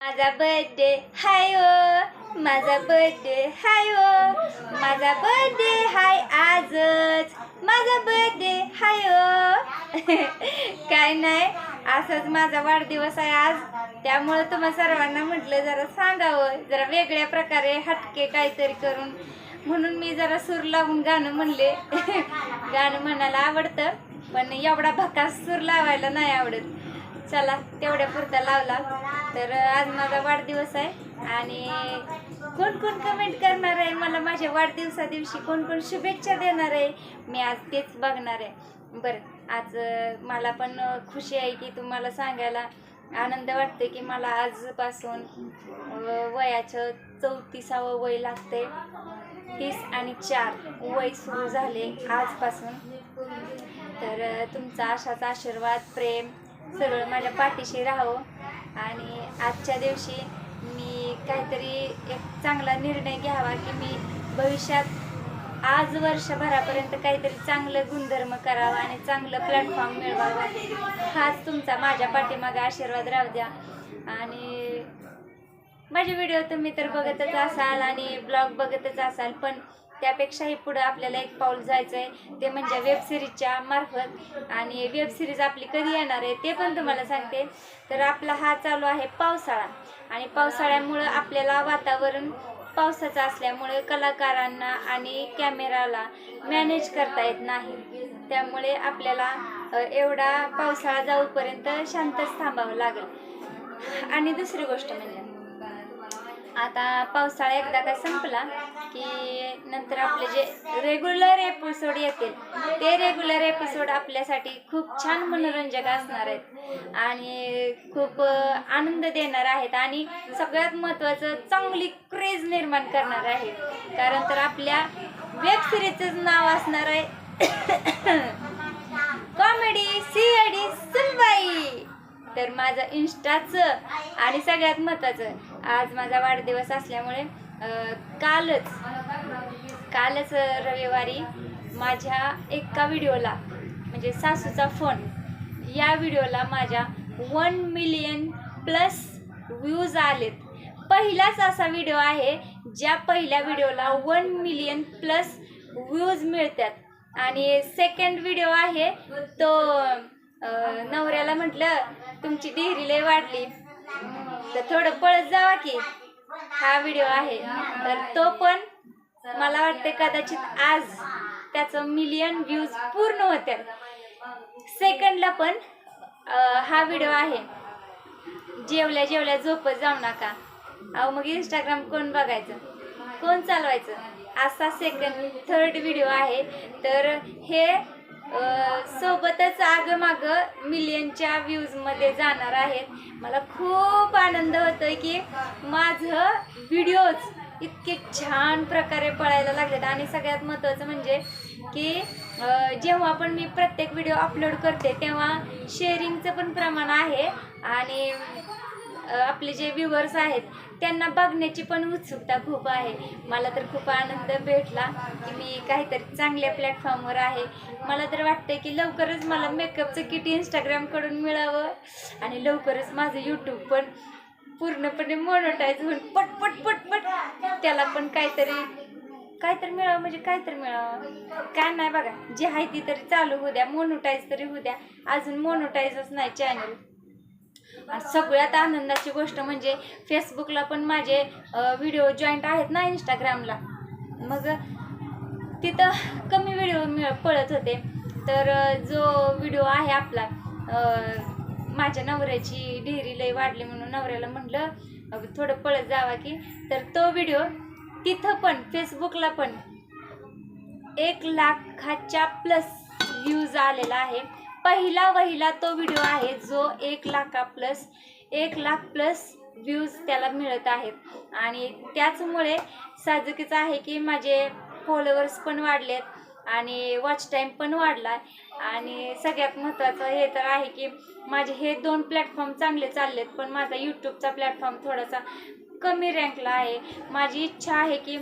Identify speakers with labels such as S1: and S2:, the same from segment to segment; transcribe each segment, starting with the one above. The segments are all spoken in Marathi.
S1: माझा बर्थडे हाय ओ माझा बर्थडे हाय ओ माझा बर्थडे हाय आजच. माझा बर्थडे हाय ओ काय नाही असंच माझा वाढदिवस आहे आज. त्यामुळं तुम्हा सर्वांना म्हटलं जरा सांगावं जरा वेगळ्या प्रकारे हटके काहीतरी करून. म्हणून मी जरा सूर लावून गाणं म्हणले. गाणं म्हणायला आवडतं पण एवढा भकास सूर लावायला नाही आवडत. चला तेवढ्या पुरता लावला. तर आज माझा वाढदिवस आहे. आणि कोण कोण कमेंट करणार आहे? मला माझ्या वाढदिवसा दिवशी कोण कोण शुभेच्छा देणार आहे? मी आज तेच बघणार आहे. बरं आज मला पण खुशी आहे की तुम्हाला सांगायला आनंद वाटते की मला आजपासून वयाचं चौतीसावं वय लागते तीस आणि चार वय सुरू झाले आजपासून. तर तुमचा अशाच आशीर्वाद प्रेम सगळं माझ्या पाठीशी राहावं. आणि आजच्या दिवशी मी काहीतरी एक चांगला निर्णय घ्यावा की मी भविष्यात आज वर्षभरापर्यंत काहीतरी चांगलं गुणधर्म करावा आणि चांगलं प्लॅटफॉर्म मिळवावा. हाच तुमचा माझ्या पाठीमागे आशीर्वाद राहू द्या. आणि माझे व्हिडिओ तुम्ही तर बघतच असाल आणि ब्लॉग बघतच असाल पण त्यापेक्षाही पुढं आपल्याला एक पाऊल जायचं आहे ते म्हणजे वेब सिरीजच्या मार्फत. आणि वेब सिरीज आपली कधी येणार आहे ते पण तुम्हाला सांगते. तर आपला हा चालू आहे पावसाळा. आणि पावसाळ्यामुळं आपल्याला वातावरण पावसाचं असल्यामुळे कलाकारांना आणि कॅमेराला मॅनेज करता येत नाही. त्यामुळे आपल्याला एवढा पावसाळा जाऊपर्यंत शांतच थांबावं लागेल. आणि दुसरी गोष्ट म्हणजे आता पावसाळा एकदा का संपला की नंतर आपले जे रेग्युलर एपिसोड येतील ते रेग्युलर एपिसोड आपल्यासाठी खूप छान मनोरंजक असणार आहेत. आणि खूप आनंद देणार आहेत. आणि सगळ्यात महत्त्वाचं चांगली क्रेज निर्माण करणार आहे कारण तर आपल्या वेब सिरीजचं नाव असणार आहे कॉमेडी सी आय डी सुनबाई तर माझं इन्स्टाचं आणि सगळ्यात महत्त्वाचं आज माझा वाढदिवस असल्यामुळे कालच कालच रविवारी माझ्या एका व्हिडिओला म्हणजे सासूचा फोन या व्हिडिओला माझ्या वन मिलियन प्लस व्ह्यूज आलेत. पहिलाच असा व्हिडिओ आहे ज्या पहिल्या व्हिडिओला वन मिलियन प्लस व्ह्यूज मिळतात. आणि सेकंड व्हिडिओ आहे तो नवऱ्याला म्हटलं तुमची डिग्री लय वाढली. तर थोडं पळत जावा की. हा व्हिडिओ आहे. तर तो पण मला वाटते कदाचित आज त्याचं मिलियन व्ह्यूज पूर्ण होत्या. सेकंडला पण हा व्हिडिओ आहे. जेवल्या जेवल्या झोपत जाऊ नका. अहो मग इंस्टाग्राम कोण बघायचं? कोण चालवायचं? असा सेकंड थर्ड व्हिडिओ आहे. तर हे सोबतच आगमाग मिलियनच्या व्ह्यूजमध्ये जाणार आहेत. मला खूप आनंद होतोय की माझं व्हिडिओज इतके छान प्रकारे पळायला लागलेत. आणि सगळ्यात महत्त्वाचं म्हणजे की जेव्हा पण मी प्रत्येक व्हिडिओ अपलोड करते तेव्हा शेअरिंगचं पण प्रमाण आहे. आणि आपले जे व्ह्युअर्स आहेत त्यांना बघण्याची पण उत्सुकता खूप आहे. मला तर खूप आनंद भेटला की मी काहीतरी चांगल्या प्लॅटफॉर्मवर आहे. मला तर वाटतंय की लवकरच मला मेकअपचं किट इंस्टाग्रामकडून मिळावं आणि लवकरच माझं यूट्यूब पण पूर्णपणे मोनोटाईज होऊन पटपट पटपट त्याला पण काहीतरी काहीतरी मिळावं म्हणजे काहीतरी मिळावं. काय नाही बघा जे आहे ती तरी चालू होऊ द्या मोनोटाईज तरी होऊ द्या. अजून मोनोटाईजच नाही चॅनल सगळ्यात आनंदाची गोष्ट म्हणजे फेसबुकला पण माझे व्हिडिओ जॉईंट आहेत ना इंस्टाग्रामला मग तिथं कमी व्हिडिओ मिळ पळत होते. तर जो व्हिडिओ आहे आपला माझ्या नवऱ्याची डेअरी लई वाढली म्हणून नवऱ्याला म्हटलं थोडं पळत जावा की. तर तो व्हिडिओ तिथं पण फेसबुकला पण एक लाखाच्या प्लस व्ह्यूज आलेला आहे. पहिला वहिला तो व्हिडिओ आहे जो एक लाखा प्लस एक लाख प्लस व्ह्यूज त्याला मिळत आहेत. आणि त्याचमुळे साजकीचं आहे की माझे फॉलोअर्स पण वाढलेत आणि वॉच टाईम पण वाढला आणि सगळ्यात महत्त्वाचं हे तर आहे की माझे हे दोन प्लॅटफॉर्म चांगले चाललेत पण माझा यूट्यूबचा प्लॅटफॉर्म थोडासा कमी रँकला आहे. माझी इच्छा आहे की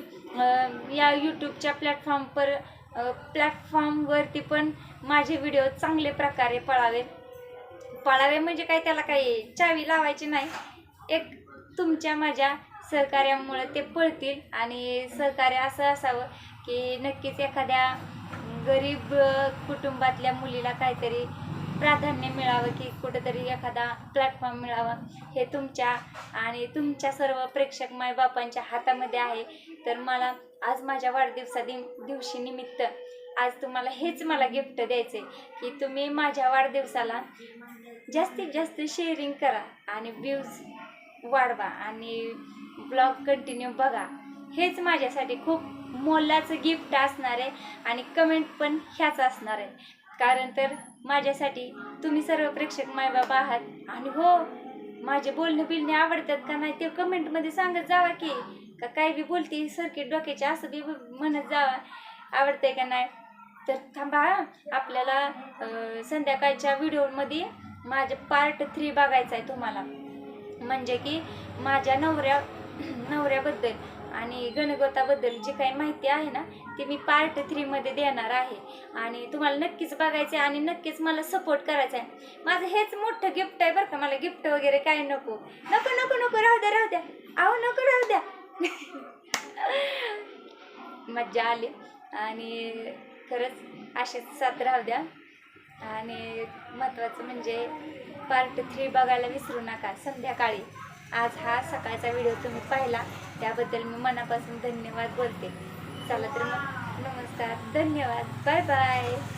S1: या यूट्यूबच्या प्लॅटफॉर्मवर प्लॅटफॉर्मवरती पण माझे व्हिडिओ चांगले प्रकारे पळावे. पळावे म्हणजे काय त्याला काही चावी लावायची नाही. एक तुमच्या माझ्या सहकार्यामुळे ते पळतील आणि सहकार्य असं असावं की नक्कीच एखाद्या गरीब कुटुंबातल्या मुलीला काहीतरी प्राधान्य मिळावं की कुठंतरी एखादा प्लॅटफॉर्म मिळावा. हे तुमच्या आणि तुमच्या सर्व प्रेक्षक मायबापांच्या हातामध्ये आहे. तर मला आज माझ्या वाढदिवसा दि दिवशी निमित्त आज तुम्हाला हेच मला गिफ्ट द्यायचे की तुम्ही माझ्या वाढदिवसाला जास्तीत जास्त शेअरिंग करा आणि व्ह्यूज वाढवा आणि ब्लॉग कंटिन्यू बघा. हेच माझ्यासाठी खूप मोलाचं गिफ्ट असणार आहे आणि कमेंट पण ह्याच असणार आहे. कारण तर माझ्यासाठी तुम्ही सर्व प्रेक्षक मायबाप आहात. आणि हो माझे बोलणे बिलणे आवडतात का नाही ते कमेंटमध्ये सांगत जावा की. का काय बी बोलते सर्किट डोक्याचे असं बी म्हणत जावा. आवडते का नाही? तर थांबा आपल्याला संध्याकाळच्या व्हिडिओमध्ये माझे पार्ट थ्री बघायचा आहे तुम्हाला. म्हणजे की माझ्या नवऱ्या नवऱ्याबद्दल आणि गणगोताबद्दल जी काही माहिती आहे ना ती मी पार्ट थ्रीमध्ये देणार आहे. आणि तुम्हाला नक्कीच बघायचं आहे आणि नक्कीच मला सपोर्ट करायचा आहे. माझं हेच मोठं गिफ्ट आहे बरं का. मला गिफ्ट वगैरे काय नको. नको नको नको. राहू द्या राहू द्या. अहो नको राहू द्या. मज्जा आली. आणि खरंच असेच साथ राहू द्या. आणि महत्त्वाचं म्हणजे पार्ट थ्री बघायला विसरू नका. संध्याकाळी. आज हा सकाळचा व्हिडिओ तुम्ही पाहिला. त्याबद्दल मी मनापासून धन्यवाद बोलते. चला तर मग नमस्कार. धन्यवाद. Bye bye